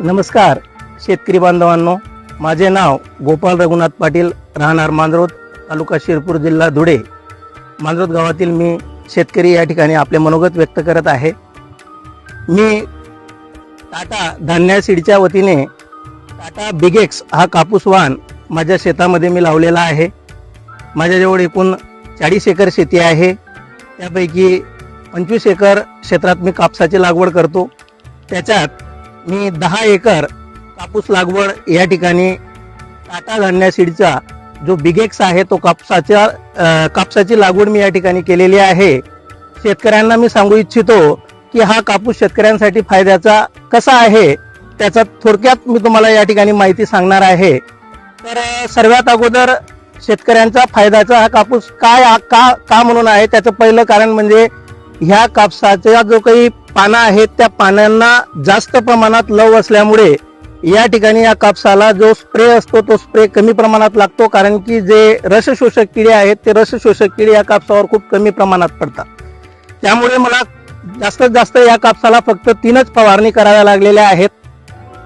नमस्कार शेतकरी बांधवांनो. माझे नाव गोपाल रघुनाथ पाटील राहणार मांजरोद तालुका शिरपूर जिल्हा धुळे. मांजरोद गावातील मी शेतकरी या ठिकाणी आपले मनोगत व्यक्त करत आहे. मी टाटा धान्या सीडच्या वतीने टाटा बिगेक्स हा कापूस वाहन माझ्या शेतामध्ये मी लावलेला आहे. माझ्याजवळ एकूण चाळीस एकर शेती आहे. त्यापैकी पंचवीस एकर क्षेत्रात मी कापसाची लागवड करतो. त्याच्यात मी दहा एकर कापूस लागवड या ठिकाणी टाटा धान्या सीडचा जो बिगेक्स आहे तो कापसाच्या कापसाची लागवड मी या ठिकाणी केलेली आहे. शेतकऱ्यांना मी सांगू इच्छितो की हा कापूस शेतकऱ्यांसाठी फायद्याचा कसा आहे त्याचा थोडक्यात मी तुम्हाला या ठिकाणी माहिती सांगणार आहे. तर सर्वात अगोदर शेतकऱ्यांचा फायद्याचा हा कापूस काय का का म्हणून आहे त्याचं पहिलं कारण म्हणजे ह्या कापसाच्या जो काही पानं आहेत त्या पानांना जास्त प्रमाणात लव असल्यामुळे या ठिकाणी या कापसाला जो स्प्रे असतो तो स्प्रे कमी प्रमाणात लागतो. कारण की जे रस शोषक किडे आहेत ते रस शोषक किडे या कापसावर खूप कमी प्रमाणात पडतात. त्यामुळे मला जास्तीत जास्त या कापसाला फक्त तीनच फवारणी कराव्या लागलेल्या आहेत.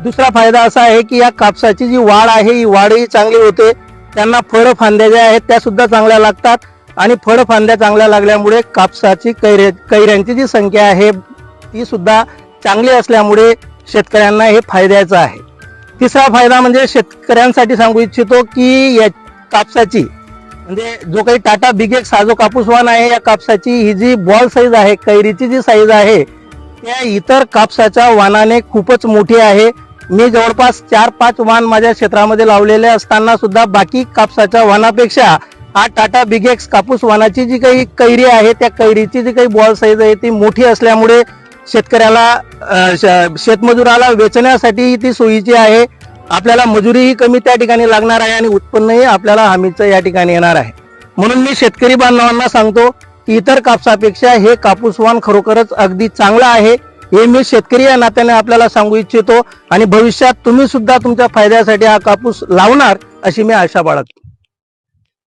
दुसरा फायदा असा आहे की या कापसाची जी वाढ आहे ही वाढही चांगली होते. त्यांना फळं फांद्या ज्या आहेत त्या सुद्धा चांगल्या लागतात. आणि फळ फांद्या चांगल्या लागल्यामुळे कापसाची कैरे कैऱ्यांची जी संख्या आहे ती सुद्धा चांगली असल्यामुळे शेतकऱ्यांना हे फायद्याचं आहे. तिसरा फायदा म्हणजे शेतकऱ्यांसाठी सांगू इच्छितो की या कापसाची म्हणजे जो काही टाटा बिगेक्स हा जो कापूसवान आहे या कापसाची ही जी बॉल साईज आहे कैरीची जी साईज आहे त्या इतर कापसाच्या वानाने खूपच मोठी आहे. मी जवळपास चार पाच वाण माझ्या क्षेत्रामध्ये लावलेले असताना सुद्धा बाकी कापसाच्या वानापेक्षा हा टाटा बिगेक्स कापूस वाणाची जी काही कैरी आहे त्या कैरीची जी काही बॉल साईज आहे ती मोठी असल्यामुळे शेतकऱ्याला शेतमजुराला वेचण्यासाठी ती सोयीची आहे. आपल्याला मजुरीही कमी त्या ठिकाणी लागणार आहे आणि उत्पन्नही आपल्याला हमीचं या ठिकाणी येणार आहे. म्हणून मी शेतकरी बांधवांना सांगतो की इतर कापसापेक्षा हे कापूस वाण खरोखरच अगदी चांगलं आहे. हे मी शेतकरी या नात्याने आपल्याला सांगू इच्छितो आणि भविष्यात तुम्ही सुद्धा तुमच्या फायद्यासाठी हा कापूस लावणार अशी मी आशा बाळगतो.